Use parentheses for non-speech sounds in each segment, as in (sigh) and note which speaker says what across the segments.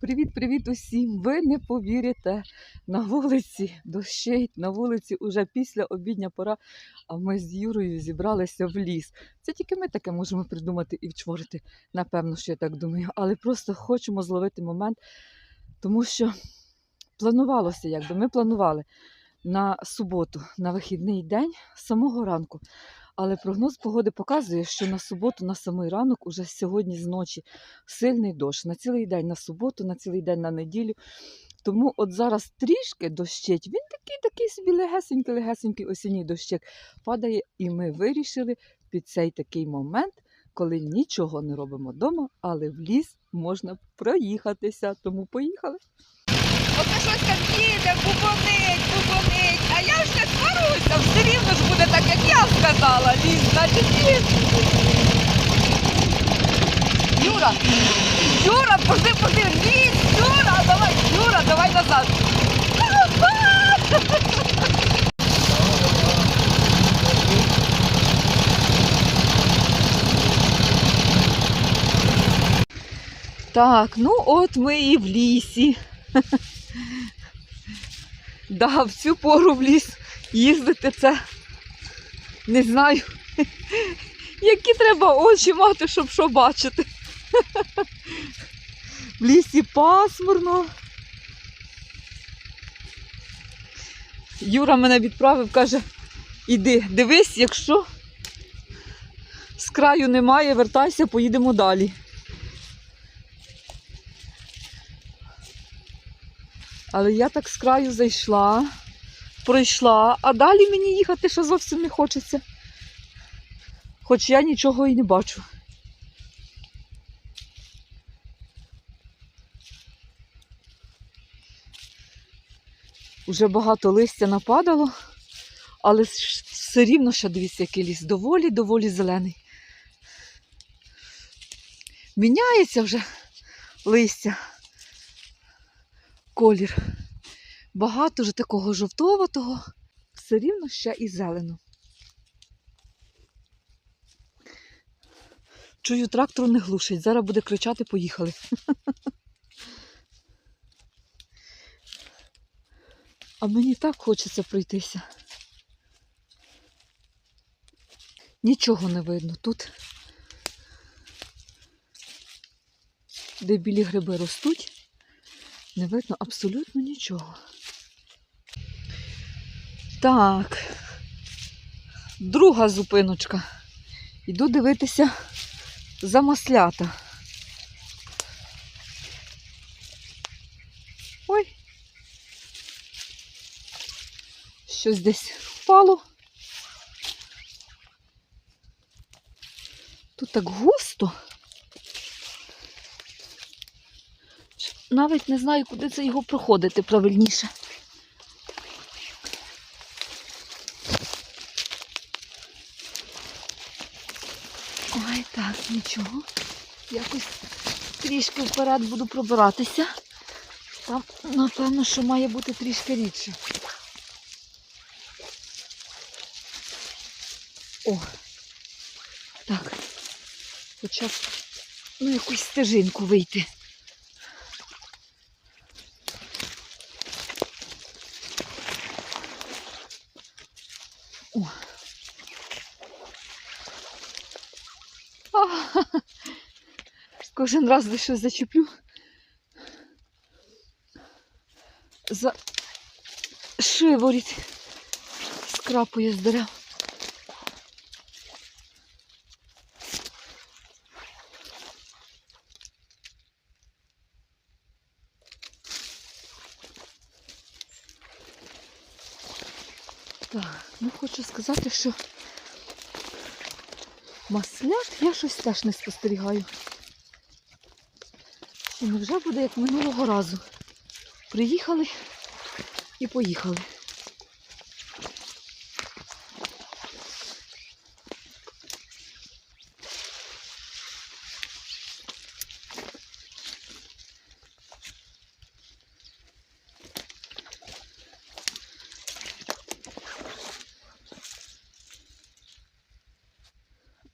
Speaker 1: Привіт-привіт усім! Ви не повірите. На вулиці дощить, на вулиці уже після обідня пора, а ми з Юрою зібралися в ліс. Це тільки ми таке можемо придумати і вчворити, напевно, що я так думаю. Але просто хочемо зловити момент, тому що планувалося, якби ми планували на суботу, на вихідний день з самого ранку. Але прогноз погоди показує, що на суботу, на самий ранок, уже сьогодні зночі сильний дощ на цілий день на суботу, на цілий день на неділю. Тому от зараз трішки дощить. Він такий, такий собі легесенький, легесенький осінній дощик падає, і ми вирішили під цей такий момент, коли нічого не робимо вдома, але в ліс можна проїхатися. Тому поїхали.
Speaker 2: Оце щось там їде, бубонить, бубонить, а я ж не все рівно ж буде так, як я сказала. Лізь, значить лізь. Юра, Юра, пожди, пожди, лізь, Юра, давай, Юра, давай назад.
Speaker 1: Так, ну от ми і в лісі. Да, в цю пору в ліс їздити це не знаю. Які треба очі мати, щоб що бачити. В лісі пасмурно. Юра мене відправив, каже, іди, дивись, якщо з краю немає, вертайся, поїдемо далі. Але я так з краю зайшла, пройшла, а далі мені їхати ще зовсім не хочеться. Хоч я нічого і не бачу. Уже багато листя нападало, але все рівно ще дивіться, який ліс. Доволі, доволі зелений. Міняється вже листя колір. Багато вже такого жовтоватого, все рівно ще і зелено. Чую, трактор не глушить. Зараз буде кричати, поїхали. (laughs) А мені так хочеться пройтися. Нічого не видно тут. Де білі гриби ростуть. Не видно абсолютно нічого. Так. Друга зупиночка. Йду дивитися за маслята. Ой. Щось десь впало. Тут так густо. Навіть не знаю, куди це його проходити правильніше. Ой, так, нічого. Якось трішки вперед буду пробиратися. Там, напевно, що має бути трішки рідше. О! Так. Хоча б ну, якусь стежинку вийти. О. А, Кожен раз за щось зачеплю. За шиворіт скрапує з дерев. Так, ну хочу сказати, що маслят я щось теж не спостерігаю. І невже буде як минулого разу. Приїхали і поїхали.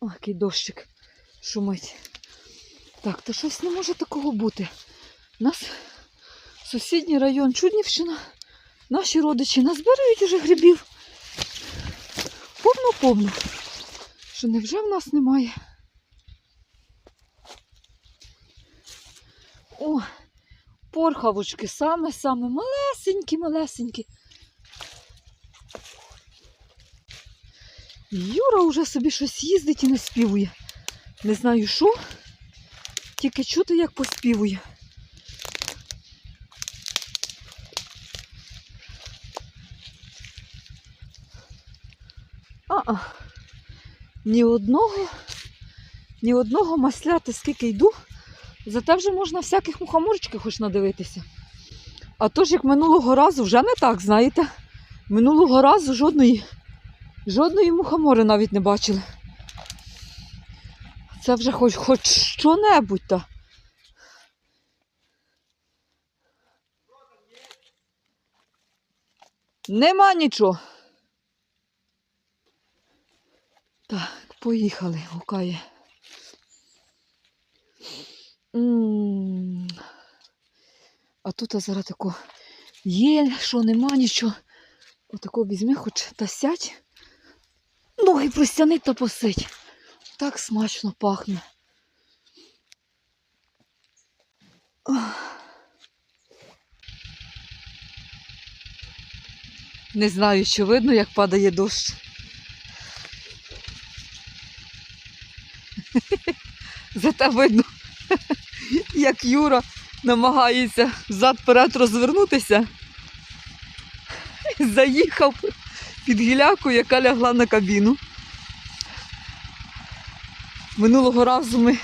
Speaker 1: О, який дощик шумить. Так, то щось не може такого бути. У нас сусідній район Чуднівщина. Наші родичі назбирають уже грибів. Повно-повно. Що невже в нас немає? О, порхавочки саме-саме малесенькі, малесенькі. Юра вже собі щось їздить і не співує. Не знаю що, тільки чути, як поспівує. А-а. Ні одного, ні одного масляти, скільки йду, зате вже можна всяких мухоморчиків хоч надивитися. А то ж як минулого разу вже не так, знаєте. Минулого разу жодної, жодної мухомори навіть не бачили. Це вже хоч, хоч що-небудь та. Нема нічого. Так, поїхали, гукає. А тут а зараз тако є, що нема нічого. Отако візьми хоч та сядь. Ноги простяни та посидь. Так смачно пахне. Не знаю, що видно, як падає дощ. Зате видно, як Юра намагається взад-перед розвернутися. Заїхав під гіляку, яка лягла на кабіну. Минулого разу ми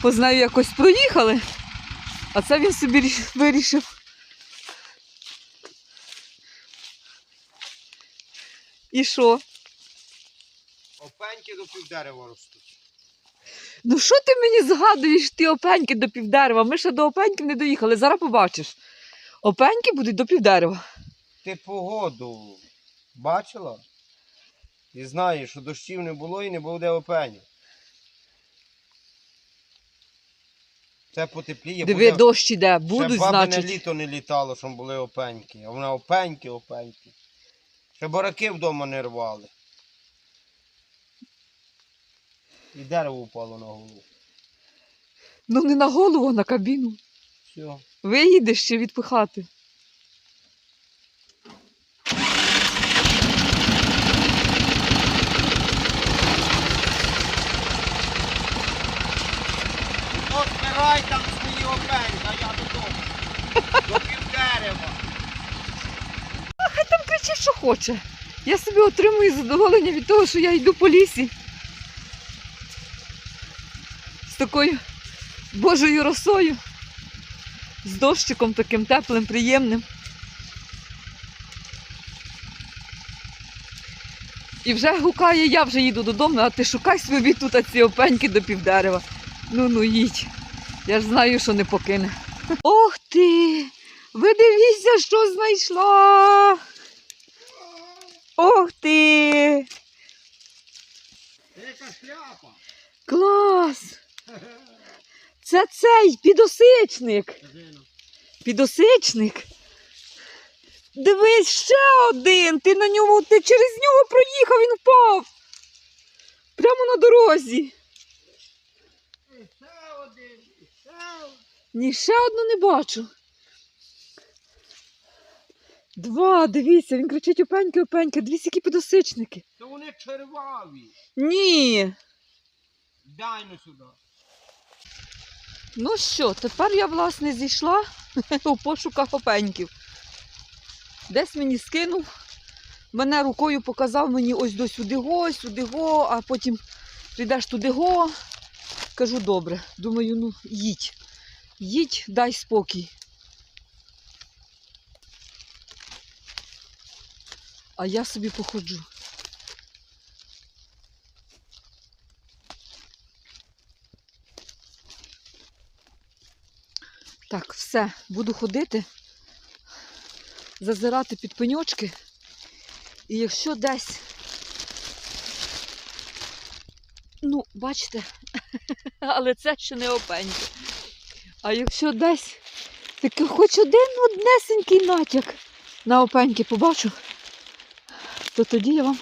Speaker 1: по знаю якось проїхали, а це він собі вирішив. І що?
Speaker 3: Опеньки до півдерева ростуть.
Speaker 1: Ну що ти мені згадуєш ті опеньки до півдерева? Ми ще до опеньків не доїхали, зараз побачиш. Опеньки будуть до півдерева.
Speaker 3: Ти погоду бачила? І знаєш, що дощів не було і не буде опенів. Це потепліє,
Speaker 1: Диви,
Speaker 3: буде...
Speaker 1: дощ іде, будуть, Ще
Speaker 3: бабине
Speaker 1: значить.
Speaker 3: літо не літало, щоб були опеньки. А вона опеньки, опеньки. Ще бараки вдома не рвали. І дерево впало на голову.
Speaker 1: Ну не на голову, а на кабіну.
Speaker 3: Все.
Speaker 1: Виїдеш ще відпихати.
Speaker 3: От збирай там свої опеньки, а я додому. До півдерева.
Speaker 1: Там кричить, що хоче. Я собі отримую задоволення від того, що я йду по лісі. З такою Божою росою. З дощиком таким теплим, приємним. І вже гукає, я вже їду додому, а ти шукай собі тут ці опеньки до півдерева. Ну ну їдь. Я ж знаю, що не покине. Ох ти! Ви дивіться, що знайшла. Ох ти!
Speaker 3: Яка шляпа.
Speaker 1: Клас! Це цей підосичник. Підосичник. Дивись, ще один. Ти на ньому, ти через нього проїхав, він впав. Прямо на дорозі.
Speaker 3: Ще один, ще один.
Speaker 1: Ні, ще одну не бачу. Два, дивіться, він кричить опеньки, опеньки, дивіться, які підосичники.
Speaker 3: То вони черваві.
Speaker 1: Ні.
Speaker 3: Дай ну сюди.
Speaker 1: Ну що, тепер я, власне, зійшла (laughs) у пошуках опеньків. Десь мені скинув, мене рукою показав мені ось до сюди го, сюди го, а потім прийдеш туди го. Кажу, добре. Думаю, ну їдь. Їдь, дай спокій. А я собі походжу. Так, все, буду ходити, зазирати під пеньочки. І якщо десь, ну, бачите, (laughs) але це ще не опеньки. А якщо десь Тільки хоч один однесенький натяк на опеньки побачу, то тоді я вам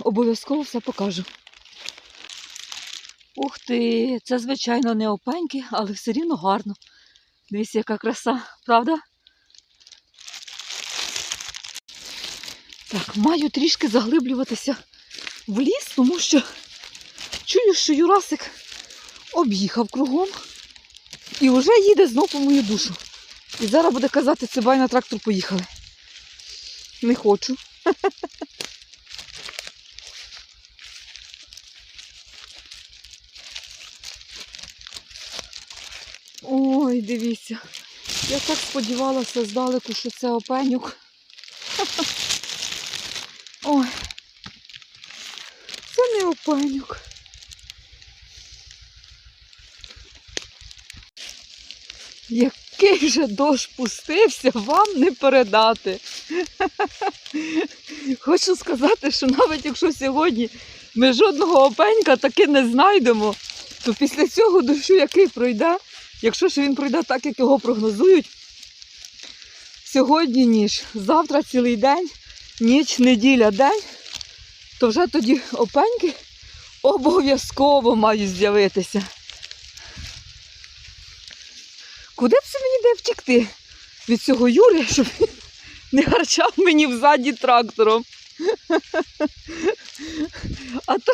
Speaker 1: обов'язково все покажу. Ух ти, це, звичайно, не опеньки, але все рівно гарно. Дивіться, яка краса, правда? Так, маю трішки заглиблюватися в ліс, тому що чую, що Юрасик об'їхав кругом і вже їде знов по мою душу. І зараз буде казати, цибай на трактор поїхали. Не хочу. (laughs) Ой, дивіться. Я так сподівалася здалеку, що це опенюк. (laughs) Ой. Це не опенюк. Який же дощ пустився, вам не передати. Хочу сказати, що навіть якщо сьогодні ми жодного опенька таки не знайдемо, то після цього дощу, який пройде, якщо ж він пройде так, як його прогнозують, сьогодні ніч, завтра цілий день, ніч, неділя, день, то вже тоді опеньки обов'язково мають з'явитися. Куди б це мені де втікти від цього Юри, щоб він (laughs) не гарчав мені взаді трактором. (laughs) А то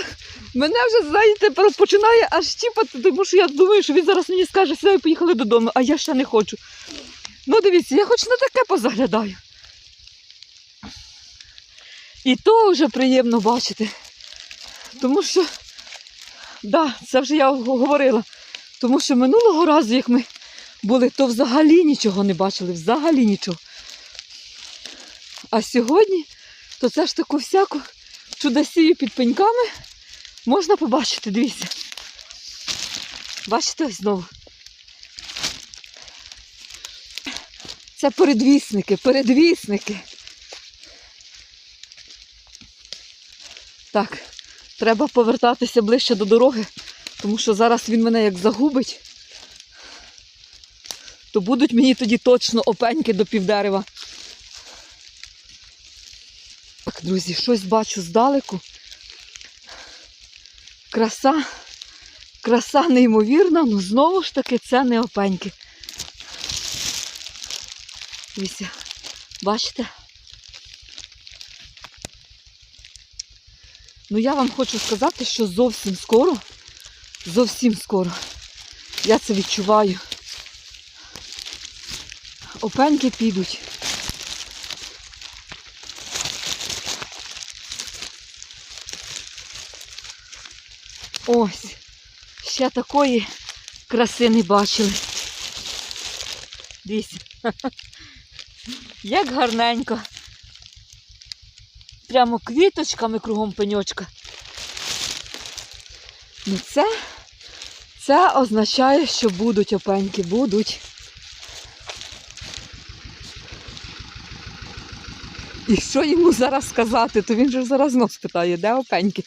Speaker 1: мене вже, знаєте, починає аж тіпати, тому що я думаю, що він зараз мені скаже, сідай, поїхали додому, а я ще не хочу. Ну, дивіться, я хоч на таке позаглядаю. І то вже приємно бачити. Тому що, да, це вже я говорила. Тому що минулого разу, як ми були, то взагалі нічого не бачили, взагалі нічого. А сьогодні, то це ж таку всяку чудосію під пеньками можна побачити, дивіться. Бачите ось знову. Це передвісники, передвісники. Так, треба повертатися ближче до дороги, тому що зараз він мене як загубить то будуть мені тоді точно опеньки до півдерева. Так, друзі, щось бачу здалеку. Краса, краса неймовірна, але знову ж таки це не опеньки. Дивіться, бачите? Ну я вам хочу сказати, що зовсім скоро, зовсім скоро я це відчуваю опеньки підуть. Ось, ще такої краси не бачили. Дивіться. Як гарненько. Прямо квіточками кругом пеньочка. Ну це, це означає, що будуть опеньки, будуть. І що йому зараз сказати, то він же зараз знов спитає, де опеньки.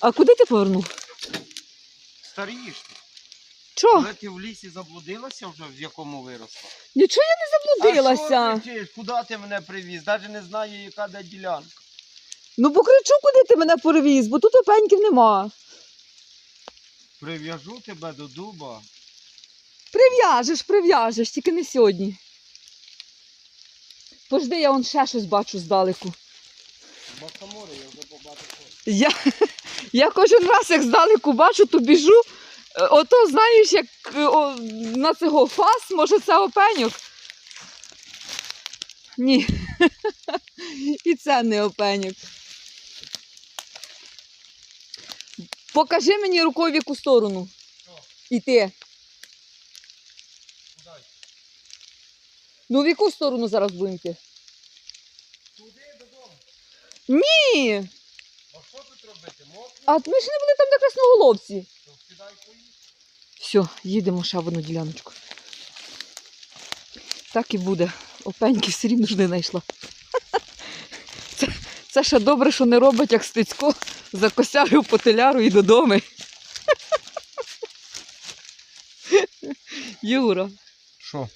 Speaker 1: А куди ти повернув?
Speaker 3: Старієш ти.
Speaker 1: Чого?
Speaker 3: Коли ти в лісі заблудилася вже, в якому виросла.
Speaker 1: Нічого я не заблудилася.
Speaker 3: А що кричиш? Куди ти мене привіз? Навіть не знаю, яка де ділянка.
Speaker 1: Ну покричу, куди ти мене перевіз, бо тут опеньків нема.
Speaker 3: Прив'яжу тебе до дуба.
Speaker 1: Прив'яжеш, прив'яжеш, тільки не сьогодні. Пожди, я вон ще щось бачу здалеку.
Speaker 3: Бакамори, я вже побачив.
Speaker 1: Я, я кожен раз, як здалеку бачу, то біжу. Е, Ото, знаєш, як е, о, на цього фас, може це опеньок. Ні. (laughs) І це не опеньок. Покажи мені рукою в яку сторону. Іти. Ну в яку сторону зараз будемо йти?
Speaker 3: Туди додому.
Speaker 1: Ні.
Speaker 3: А що тут робити? Мокро?
Speaker 1: А ми ж не були там на красноголовці. Все, їдемо ще в одну діляночку. Так і буде. Опеньки все рівно ж не знайшла. (laughs) Це, це ще добре, що не робить, як стицько закосярив по теляру і додому. (laughs) Юра.
Speaker 3: Що?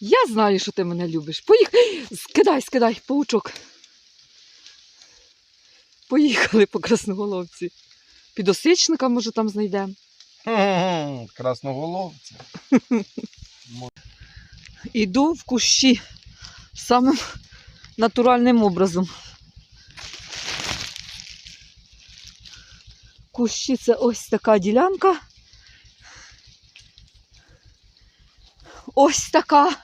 Speaker 1: Я знаю, що ти мене любиш. Поїхали. Скидай, скидай, паучок. Поїхали по красноголовці. Підосичника, може, там знайдемо.
Speaker 3: Красноголовця. (laughs)
Speaker 1: Іду в кущі самим натуральним образом. Кущі це ось така ділянка. Ось така,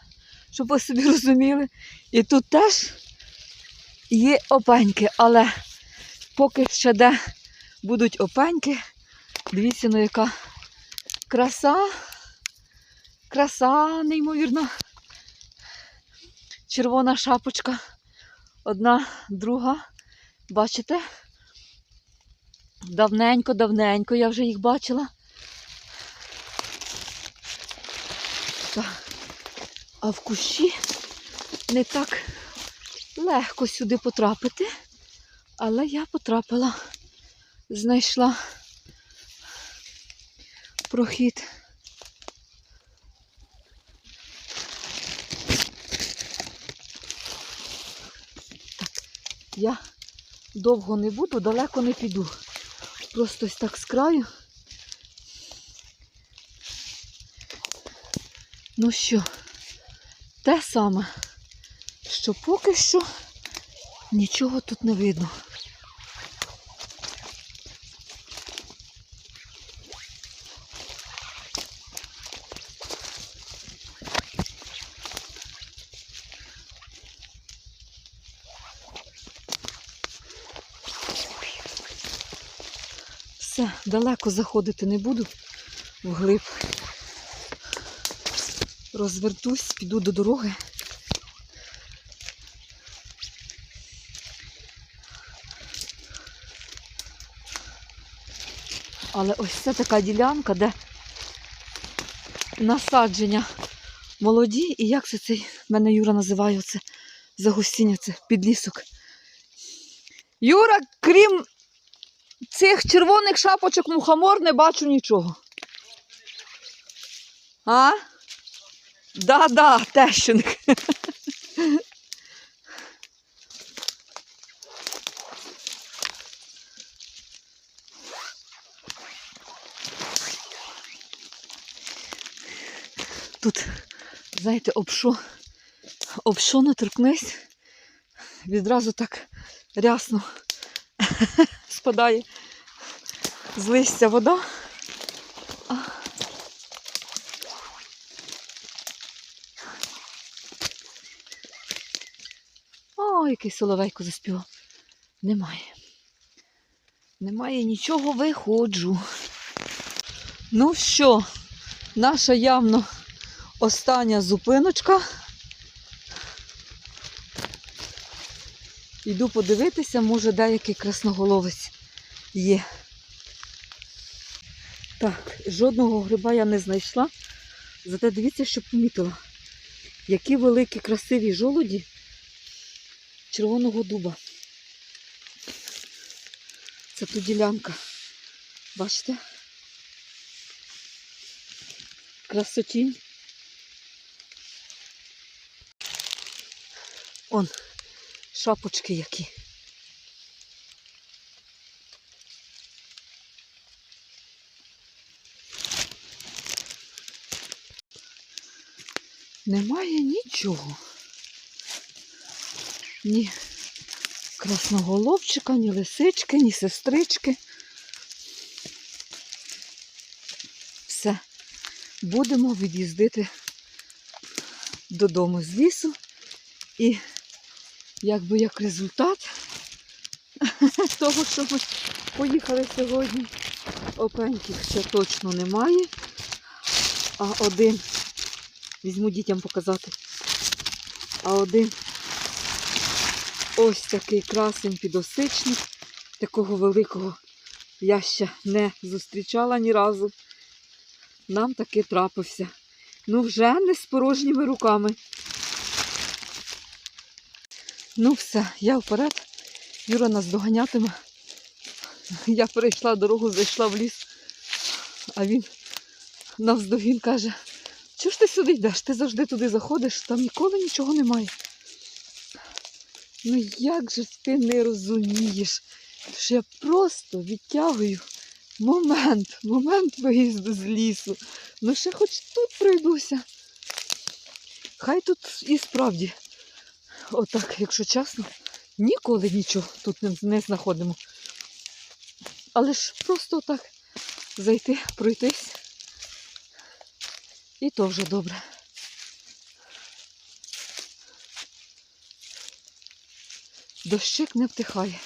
Speaker 1: щоб ви собі розуміли. І тут теж є опеньки, але поки ще де будуть опеньки, дивіться, ну яка краса. Краса, неймовірно. Червона шапочка. Одна, друга. Бачите? Давненько, давненько я вже їх бачила. А в кущі не так легко сюди потрапити, але я потрапила, знайшла прохід. Так, Я довго не буду, далеко не піду. Просто ось так з краю. Ну що, те саме, що поки що нічого тут не видно. Все, далеко заходити не буду вглиб. Розвертусь, піду до дороги. Але ось це така ділянка, де насадження молоді, і як це цей мене Юра називає це загустіння, це підлісок. Юра, крім цих червоних шапочок мухомор не бачу нічого. А? Да-да, тещинг. Тут, знаєте, об що, об що не торкнись, відразу так рясно спадає з листя вода. А. Який соловейко заспівав. Немає. Немає нічого, виходжу. Ну що, наша явно остання зупиночка. Йду подивитися, може деякий красноголовець є. Так, жодного гриба я не знайшла. Зате дивіться, що помітила. Які великі красиві жолуді червоного дуба. Це тут ділянка. Бачите? Красотінь. Он, шапочки які. Немає нічого. Ні красноголовчика, ні лисички, ні сестрички. Все. Будемо від'їздити додому з лісу. І якби як результат (laughs) того, що ми поїхали сьогодні, опеньків ще точно немає. А один, візьму дітям показати, а один ось такий красень підосичник, такого великого я ще не зустрічала ні разу. Нам таки трапився. Ну, вже не з порожніми руками. Ну, все, я вперед. Юра нас доганятиме. Я перейшла дорогу, зайшла в ліс, а він навздогін каже, Чого ж ти сюди йдеш? Ти завжди туди заходиш, там ніколи нічого немає. Ну як же ти не розумієш, що я просто відтягую момент, момент виїзду з лісу. Ну ще хоч тут пройдуся. Хай тут і справді, отак, якщо чесно, ніколи нічого тут не, знаходимо. Але ж просто отак зайти, пройтись. І то вже добре. Дощик не втихає.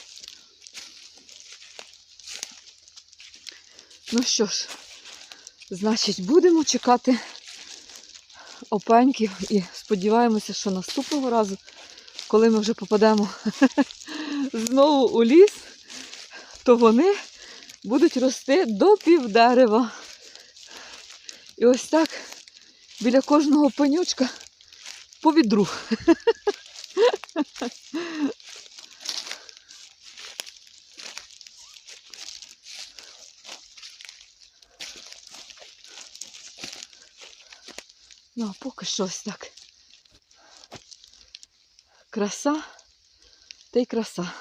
Speaker 1: Ну що ж, значить, будемо чекати опеньків і сподіваємося, що наступного разу, коли ми вже попадемо (laughs) знову у ліс, то вони будуть рости до півдерева. І ось так біля кожного пенючка по відру. (laughs) Ну, а поки що ось так. Краса та й краса.